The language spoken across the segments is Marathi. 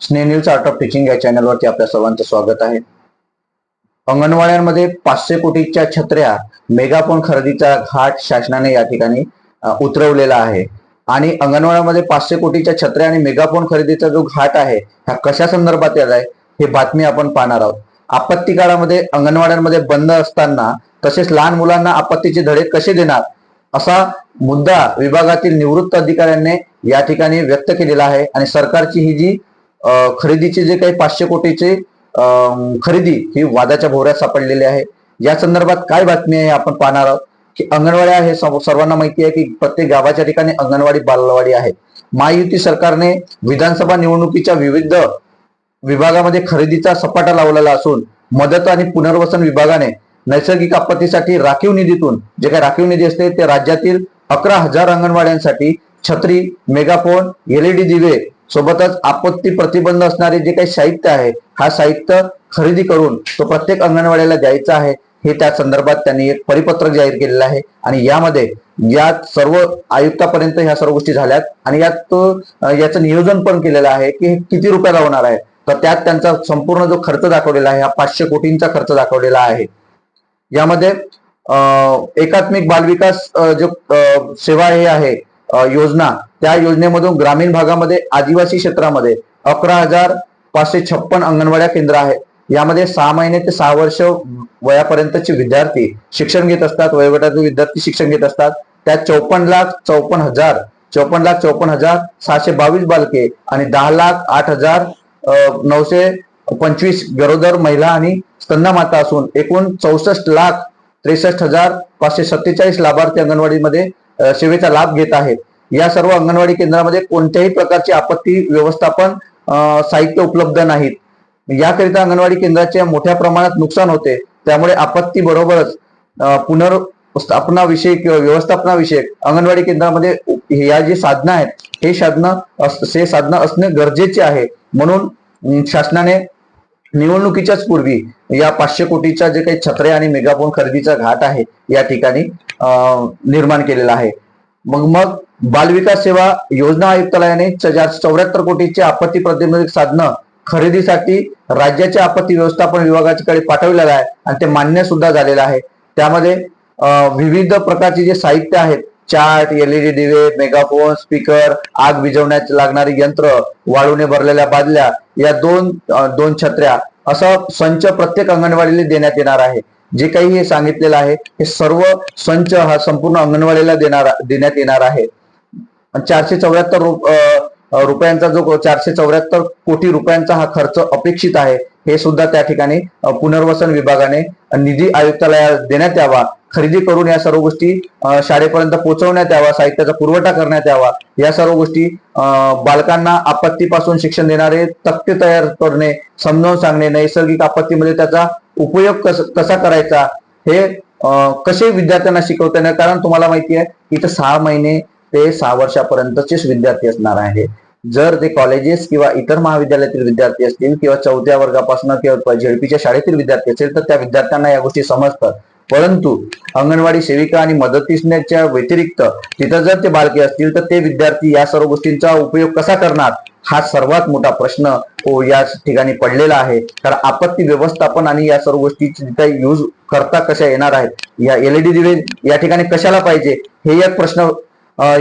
स्नेह न्यूज आर्ट ऑफ टीचिंग या चॅनलवरती आपल्या सर्वांचं स्वागत आहे. अंगणवाड्यांमध्ये पाचशे कोटीच्या छत्र्या मेगाफोन खरेदीचा घाट शासनाने या ठिकाणी उतरवलेला आहे. आणि अंगणवाड्यामध्ये पाचशे कोटीच्या छत्र्या आणि मेगाफोन खरेदीचा जो घाट आहे हा कशा संदर्भात याला आहे हे बातमी आपण पाहणार आहोत. आपत्ती काळामध्ये अंगणवाड्यांमध्ये बंद असताना तसेच लहान मुलांना आपत्तीचे धडे कसे देणार असा मुद्दा विभागातील निवृत्त अधिकाऱ्यांनी या ठिकाणी व्यक्त केलेला आहे. आणि सरकारची ही जी खरेदीचे जे काही पाचशे कोटीचे खरेदी ही वादाच्या भोवऱ्यात सापडलेली आहे. या संदर्भात काय बातमी आहे आपण पाहणार आहोत? की अंगणवाड्या हे सर्वांना माहिती आहे की प्रत्येक गावाच्या ठिकाणी अंगणवाडी बालवाडी आहे. महायुती सरकारने विधानसभा निवडणुकीच्या विविध विभागामध्ये खरेदीचा सपाटा लावलेला असून मदत आणि पुनर्वसन विभागाने नैसर्गिक आपत्तीसाठी राखीव निधीतून जे काही राखीव निधी असते ते राज्यातील अकरा हजार अंगणवाड्यांसाठी छत्री मेगाफोन एलईडी दिवे सोबतच आपत्ती प्रतिबंध असणारे जे काही साहित्य आहे हा साहित्य खरेदी करून तो प्रत्येक अंगणवाड्याला द्यायचा आहे हे त्या संदर्भात त्यांनी एक परिपत्रक जाहीर केलेलं आहे. आणि यामध्ये यात सर्व आयुक्तापर्यंत ह्या सर्व गोष्टी झाल्यात आणि यात याचं नियोजन पण केलेलं आहे की हे किती रुपयाला होणार आहे. तर त्यात त्यांचा संपूर्ण जो खर्च दाखवलेला आहे हा पाचशे कोटींचा खर्च दाखवलेला आहे. यामध्ये अं, एकात्मिक बालविकास जो सेवा हे आहे योजना. त्या योजनेमधून ग्रामीण भागामध्ये आदिवासी क्षेत्रामध्ये अकरा हजार पाचशे छप्पन अंगणवाड्या केंद्र आहेत. यामध्ये सहा महिने ते सहा वर्ष वयापर्यंतचे विद्यार्थी शिक्षण घेत असतात. वयोगटातील विद्यार्थी शिक्षण घेत असतात. त्यात चौपन्न लाख चौपन्न हजार चौपन्न लाख चौपन्न हजार सहाशे बावीस बालके आणि दहा लाख आठ हजार नऊशे पंचवीस गरोदर महिला आणि स्तन्यमाता असून एकूण चौसष्ट लाख त्रेसष्ट हजार पाचशे सत्तेचाळीस लाभार्थी अंगणवाडीमध्ये सेवेचा लाभ घेत आहेत. या सर्व अंगणवाडी केंद्रामध्ये कोणत्याही प्रकारची आपत्ती व्यवस्थापन साहित्य उपलब्ध नाहीत. याकरिता अंगणवाडी केंद्राचे मोठ्या प्रमाणात नुकसान होते. त्यामुळे आपत्ती बरोबरच पुनर्स्थापनाविषयी किंवा व्यवस्थापनाविषयक अंगणवाडी केंद्रामध्ये या जी साधनं आहेत हे साधनं अस- हे साधनं असणे गरजेचे आहे. म्हणून शासनाने निवडणुकीच्याच पूर्वी या पाचशे कोटीच्या जे काही छत्रे आणि मेगाफोन खरेदीचा घाट आहे या ठिकाणी निर्माण केलेला आहे. मग मग बालविकास सेवा योजना आयुक्तालयाने चौऱ्याहत्तर कोटीचे आपत्ती प्रतिबंधक साधनं खरेदीसाठी राज्याच्या आपत्ती व्यवस्थापन विभागाकडे पाठवलेलं आहे आणि ते मान्य सुद्धा झालेलं आहे. त्यामध्ये विविध प्रकारचे जे साहित्य आहेत चार्ट एलईडी दिवे मेगाफोन स्पीकर आग विझवण्यात लागणारी यंत्र वाळूने भरलेल्या बादल्या या दोन दोन छत्र्या असा संच प्रत्येक अंगणवाडीला देण्यात येणार आहे. जे काही हे सांगितलेलं आहे हे सर्व संच हा संपूर्ण अंगणवाडीला देणार देण्यात येणार आहे. चारशे चौऱ्याहत्तर रुपयांचा जो चारशे चौऱ्याहत्तर कोटी रुपयांचा हा खर्च अपेक्षित आहे हे सुद्धा त्या ठिकाणी पुनर्वसन विभागाने निधी आयुक्तालयाला देण्यात यावा खरेदी करून या सर्व गोष्टी शाळेपर्यंत पोहोचवण्यात यावा साहित्याचा पुरवठा करण्यात यावा या सर्व गोष्टी बालकांना आपत्तीपासून शिक्षण देणारे तक्ते तयार करणे समजावून सांगणे नैसर्गिक आपत्तीमध्ये त्याचा उपयोग कस- कसा करायचा हे कसे विद्यार्थ्यांना शिकवता येणार? कारण तुम्हाला माहिती आहे इथं सहा महिने ते सहा वर्षापर्यंतचेच विद्यार्थी असणार आहे जर ते कॉलेजेस किंवा इतर महाविद्यालयातील विद्यार्थी असतील किंवा चौथ्या वर्गापासून किंवा झेडपीच्या शाळेतील विद्यार्थी असेल तर त्या विद्यार्थ्यांना या गोष्टी समजतात. परंतु अंगणवाडी सेविका आणि मदतीसण्याच्या व्यतिरिक्त तिथं जर ते बालके असतील तर ते विद्यार्थी या सर्व गोष्टींचा उपयोग कसा करणार? हा सर्वात मोठा प्रश्न या ठिकाणी पडलेला आहे. कारण आपत्ती व्यवस्थापन आणि या सर्व गोष्टी तिथे यूज करता कशा येणार आहेत? या एलईडी दिवे या ठिकाणी कशाला पाहिजे? हे एक प्रश्न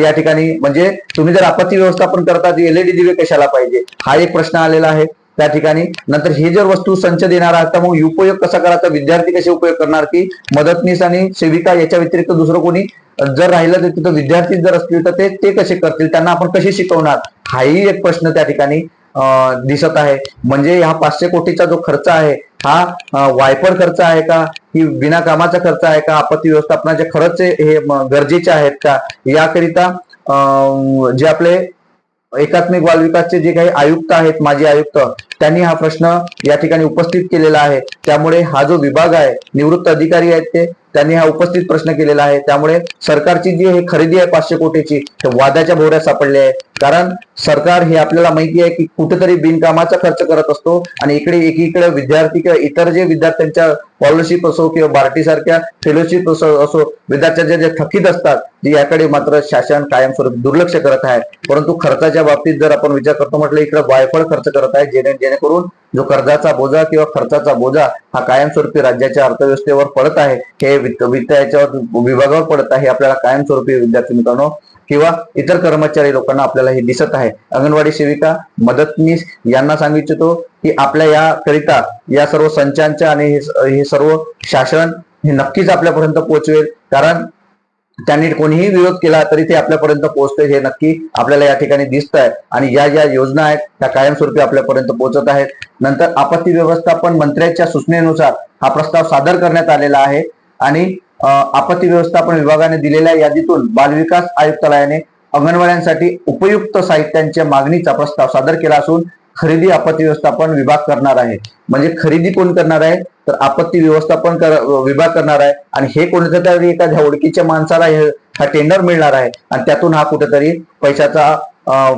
या ठिकाणी म्हणजे तुम्ही जर आपत्ती व्यवस्थापन करता एलईडी दिवे कशाला पाहिजे? हा एक प्रश्न आलेला आहे. त्या ठिकाणी. नंतर हे जर वस्तू संच देणार आहात तर मग उपयोग कसा करायचा? विद्यार्थी कसे उपयोग करणार की मदतनीस आणि सेविका याच्या व्यतिरिक्त दुसरं कोणी जर राहिलं तर तिथं विद्यार्थी जर असतील तर ते ते कसे करतील? त्यांना आपण कसे शिकवणार? हाही एक प्रश्न त्या ठिकाणी दिसत आहे. म्हणजे हा पाचशे कोटीचा जो खर्च आहे हा वायफळ वायपर खर्च आहे का? ही बिना कामाचा खर्च आहे का? आपत्ती व्यवस्थापनाचे खरंच हे गरजेचे आहेत का? याकरिता जे आपले एकात्मिक बालविकासचे जे काही आयुक्त आहेत माजी आयुक्त त्यांनी हा प्रश्न या ठिकाणी उपस्थित केलेला आहे. त्यामुळे हा जो विभाग आहे निवृत्त अधिकारी आहेत ते त्यांनी हा उपस्थित प्रश्न केलेला आहे. त्यामुळे सरकारची जी हे खरेदी आहे पाचशे कोटीची वादाच्या भोवऱ्यात सापडली आहे. कारण सरकार हे आपल्याला माहिती आहे की कुठेतरी बिनकामाचा खर्च करत असतो आणि इकडे एकीकडे विद्यार्थी किंवा इतर जे विद्यार्थ्यांच्या स्कॉलरशिप असो किंवा बार्टी सारख्या फेलोशिप असो असो विद्यार्थ्यांच्या जे थकीत असतात जे याकडे मात्र शासन कायमस्वरूपी दुर्लक्ष करत आहे. परंतु खर्चाच्या बाबतीत जर आपण विचार करतो म्हटलं इकडे वायफळ खर्च करत आहे जेणे जेणेकरून जो कर्जाचा बोजा किंवा खर्चाचा बोजा हा कायमस्वरूपी राज्याच्या अर्थव्यवस्थेवर पडत आहे हे वित्त वित्त याच्यावर विभागावर पडत आहे आपल्याला कायमस्वरूपी विद्यार्थी मित्रांनो किंवा इतर कर्मचारी लोकांना आपल्याला हे दिसत आहे. अंगणवाडी सेविका मदतनीस यांना सांगू इच्छितो की आपल्या याकरिता या सर्व संचांच्या आणि हे सर्व शासन हे नक्कीच आपल्यापर्यंत पोहोचवेल. कारण त्यांनी कोणीही विरोध केला तरी ते आपल्यापर्यंत पोहोचते हे नक्की आपल्याला या ठिकाणी दिसत आहे आणि या ज्या योजना आहेत त्या कायमस्वरूपी आपल्यापर्यंत पोहोचत आहेत. नंतर आपत्ती व्यवस्थापन मंत्र्याच्या सूचनेनुसार हा प्रस्ताव सादर करण्यात आलेला आहे. आणि आपत्ती व्यवस्थापन विभागाने दिलेल्या यादीतून बालविकास आयुक्तालयाने अंगणवाड्यांसाठी उपयुक्त साहित्यांच्या मागणीचा प्रस्ताव सादर केला असून खरेदी आपत्ती व्यवस्थापन विभाग करणार आहे. म्हणजे खरेदी कोण करणार आहे? तर आपत्ती व्यवस्थापन कर- विभाग करणार आहे. आणि हे कोणत्या तरी एखाद्या ओळखीच्या माणसाला हा टेंडर मिळणार आहे. आणि त्यातून हा कुठेतरी पैशाचा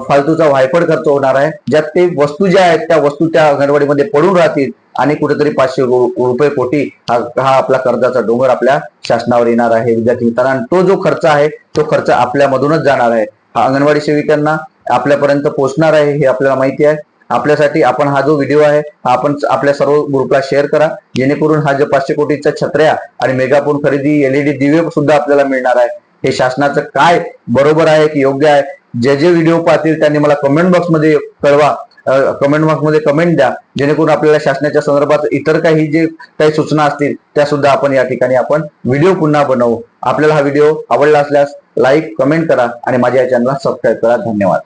फालतूचा वायफड खर्च होणार आहे. ज्यात ते वस्तू ज्या आहेत त्या वस्तू त्या अंगणवाडीमध्ये पडून राहतील. आणि कुठेतरी पाचशे रुपये कोटी हा हा आपला कर्जाचा डोंगर आपल्या शासनावर येणार आहे. विद्यार्थी मित्रांनो तो जो खर्च आहे तो खर्च आपल्यामधूनच जाणार आहे. हा अंगणवाडी सेविकांना आपल्यापर्यंत पोहोचणार आहे हे आपल्याला माहिती आहे. आपल्यासाठी आपण हा जो व्हिडिओ आहे हा आपण आपल्या सर्व ग्रुपला शेअर करा. जेणेकरून हा जो पाचशे कोटीच्या छत्र्या आणि मेगाफोन खरेदी एलईडी दिवे सुद्धा आपल्याला मिळणार आहे. हे शासनाचं काय बरोबर आहे की योग्य आहे? जे जे व्हिडिओ पाहतील त्यांनी मला कमेंट बॉक्समध्ये कळवा. कमेंट बॉक्समध्ये कमेंट द्या. जेणेकरून आपल्याला शासनाच्या संदर्भात इतर काही जे काही सूचना असतील त्या सुद्धा आपण या ठिकाणी आपण व्हिडिओ पुन्हा बनवू. आपल्याला हा व्हिडिओ आवडला असल्यास लाईक कमेंट करा आणि माझ्या या चॅनलला सबस्क्राईब करा. धन्यवाद.